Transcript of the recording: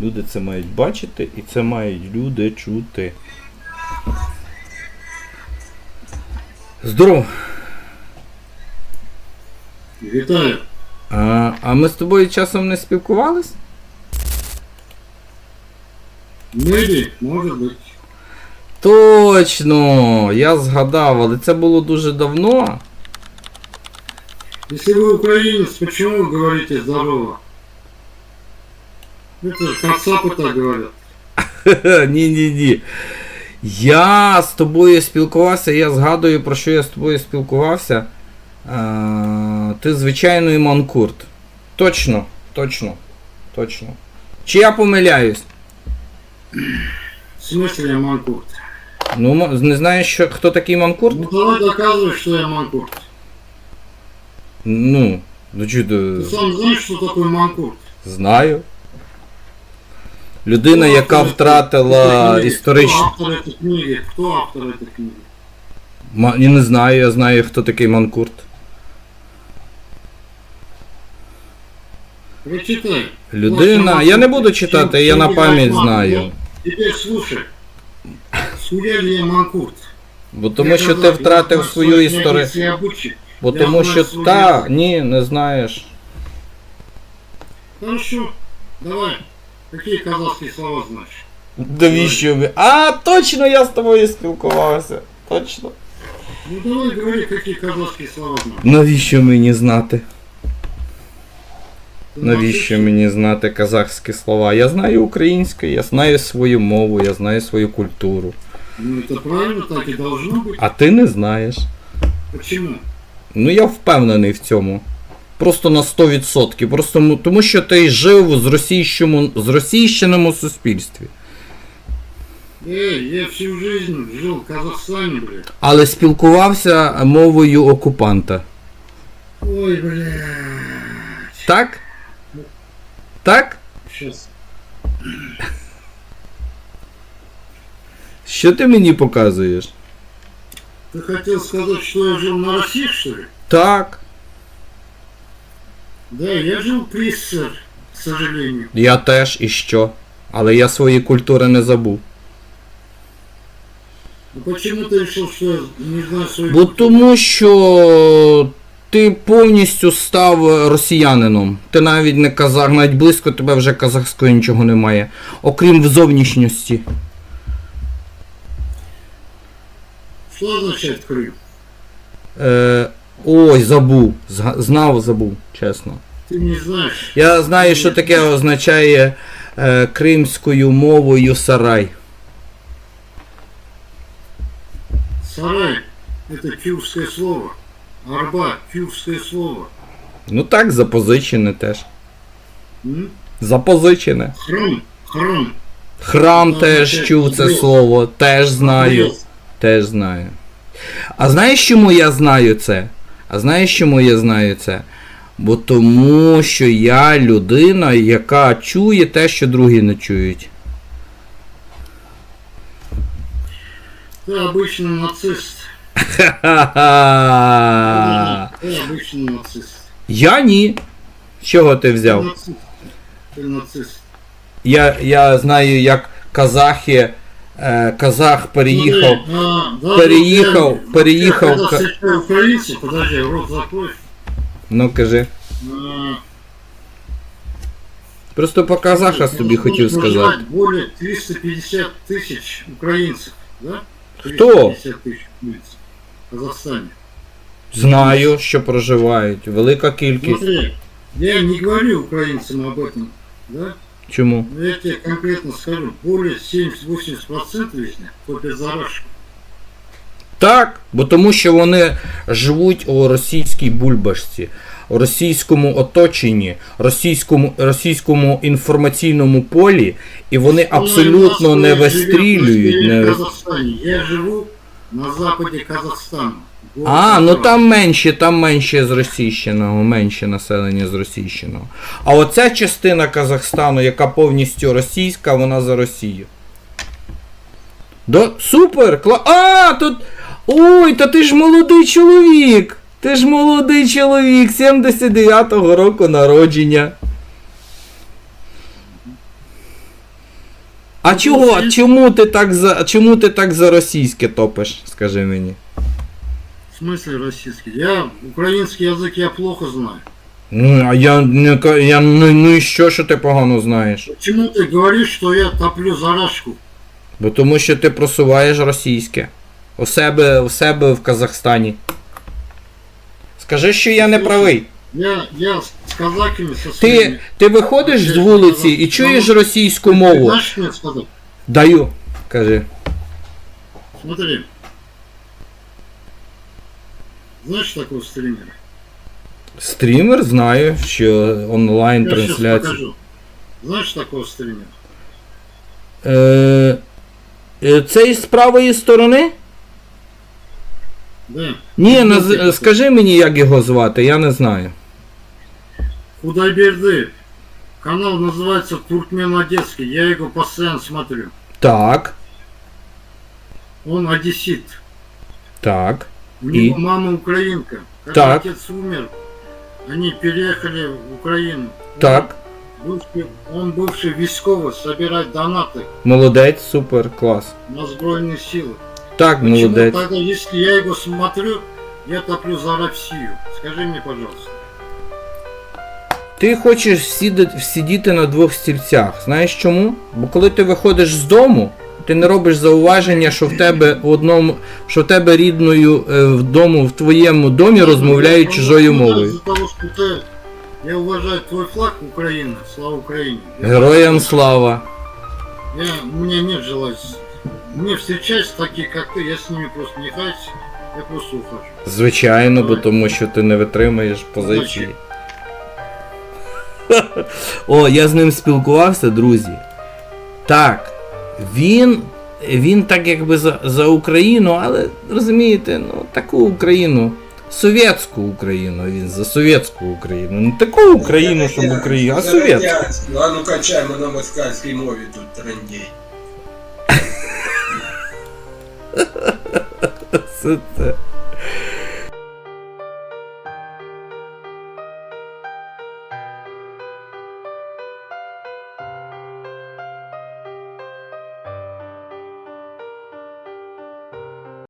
Люди це мають бачити і це мають люди чути. Здорово! Вітаю. А, а ми з тобою часом не спілкувались? Maybe, може бути. Точно! Я згадав, але це було дуже давно. Если вы украинец, почему вы говорите здорово? Это кацапы так говорят. Ні-ні-ні. Я з тобою спілкувався, я згадую, про що я з тобою спілкувався. А, ти звичайний манкурт. Точно, точно, точно. Чи я помиляюсь? В смысле я манкурт? Ну, м- не знаєш, що, хто такий манкурт? Ну давай доказывай, что я манкурт. Ну, ну чудо. Ты сам знаешь, что такое манкурт? Знаю. Людина, Кто яка автор этой втратила книги? історичну. Кто автор этой книги? Кто автор этой книги? Ма- Я не знаю, я знаю, хто такий манкурт. Прочитай. Людина. Я не буду читати, я на пам'ять знаю. Теперь слушай. Судя ли я манкурт? Бо тому що ти втратив свою історію. историю. Бо Я тому що знаю та. свою. Ні, не знаєш. Хорошо, давай. Какие казахские слова знаешь? Навіщо ви? А, точно я з тобою спілкувався. Точно. Ну давай говори, какие казахские слова знаешь. Навіщо мені знати? Ты Навіщо научишься? мені знати казахські слова? Я знаю українську, я знаю свою мову, я знаю свою культуру. Ну это правильно, так и должно быть. А ти не знаєш. Почему? Ну я впевнений в цьому. Просто на 100%. Просто тому що ти жив з російщому, з російщеному суспільстві. Эй, я всю жизнь жил в Казахстане, блядь. Але спілкувався мовою окупанта. Ой, блядь. Так? Так? Сейчас. Що ти мені показуєш? Ты хотел сказать, что я жил на России, что ли? Так. Да, я жил при СССР, к сожалению. Я теж і що? Але я свої культури не забув. Ну почему ты решил, что я не знаю свою Бо тому що ти повністю став росіянином. Ти навіть не казах, навіть близько тебе вже казахського нічого немає. Окрім в зовнішньості. Что означает Крым? Е, ой, забув. Зга- Знав, забув, чесно. Ты не знаешь. Я знаю, що таке означає е, кримською мовою сарай. Сарай – это киевское слово. Арба – киевское слово. Ну так, запозичене теж. М? Запозичене. Храм, храм. Храм Ну, теж таке, чув це ну, слово, теж знаю. Крест. Теж знаю. А знаєш, чому я знаю це? А знаєш, чому я знаю це? Бо тому, що я людина, яка чує те, що другі не чують. Ты обычный нацист. Ха-ха-ха. Ты обычный нацист. Я ні. З чого ти Ты взяв? нацист. Ты нацист. Я, я знаю, як казахи. Е, казах переїхав. Смотри, а, даже переехал, я- переехал я Когда к- встречаю украинцев, подожди, рот закрой. Ну кажи. А, Просто по казахах тобі ну, хотів тут сказати. проживает Более 350 тысяч украинцев, да? Кто? 350 тысяч украинцев в Казахстане. Знаю, що проживають. Велика кількість. Смотри, я не говорю украинцам об этом, да? Чому? Но я тебе конкретно скажу, более 70-80% из них копят. Так, бо тому що вони живуть у російській бульбашці, у російському оточенні, російському, російському інформаційному полі, і вони абсолютно не вистрілюють. Не... Я живу на западе Казахстана. А, ну там менше, там менше з російщиного, менше населення з російщиного. А оця частина Казахстану, яка повністю російська, вона за Росію. До... Супер! Кла... А, тут. Ой, та ти ж молодий чоловік! Ти ж молодий чоловік, 79-го року народження. А чого? Чому ти так за. Чому ти так за російське топиш? Скажи мені. В смысле российский? Я украинский язык я плохо знаю. Ну, а я не ка- я ну, ну і що, що ти погано знаєш? Почему ты говоришь, что я топлю за Рашку? Бо тому що ти просуваєш російське. У себе, у себе в Казахстані. Скажи, що я не правий. Я, я с с казаками со Ти, своими... ти виходиш з вулиці і чуєш російську Ты мову. знаешь, что мне сказать? Даю. Кажи. Смотри. Знаешь такого стримера? Стрімер знаю, що онлайн Я сейчас трансляція. покажу. Знаешь такого стримера? Е, е, це із правої сторони? Да. Ні, наз... скажи мені, як його звати, я не знаю. Худайберды. Канал называется Туркмен Одесский. Я его постоянно смотрю. Так, Он одессит. так. У И? него мама украинка. Когда Так. отец умер, они переехали в Украину. Так. Он бывший, он бывший військовый, собирать донаты Молодець, супер, клас. на Збройные силы. Так, Почему молодець. тогда, если я его смотрю, я топлю за Россию? Скажи мне, пожалуйста. Ти хочеш сіди- сидіти на двох стільцях. Знаєш чому? Бо коли ти виходиш з дому, ти не робиш зауваження, що в тебе в одному, що в тебе рідною е, в дому, в твоєму домі розмовляють Ну, чужою ну, мовою. Из-за того, что ты... Я уважаю твой флаг Украины, слава Украине. Я- Героям слава! Я, у меня нет желания. с- Мне встречаются такие, как ты, я с ними просто не хаюсь, я просто ухожу. Звичайно, бо тому що ти не витримаєш позиції. О, я з ним спілкувався, друзі. Так, він. Він так якби за, за Україну, але розумієте, ну таку Україну. Совєтську Україну, він за совєтську Україну. Не таку Україну, щоб Україну, а совєтську. А ну качаємо на москальській мові тут трендій. Це, це.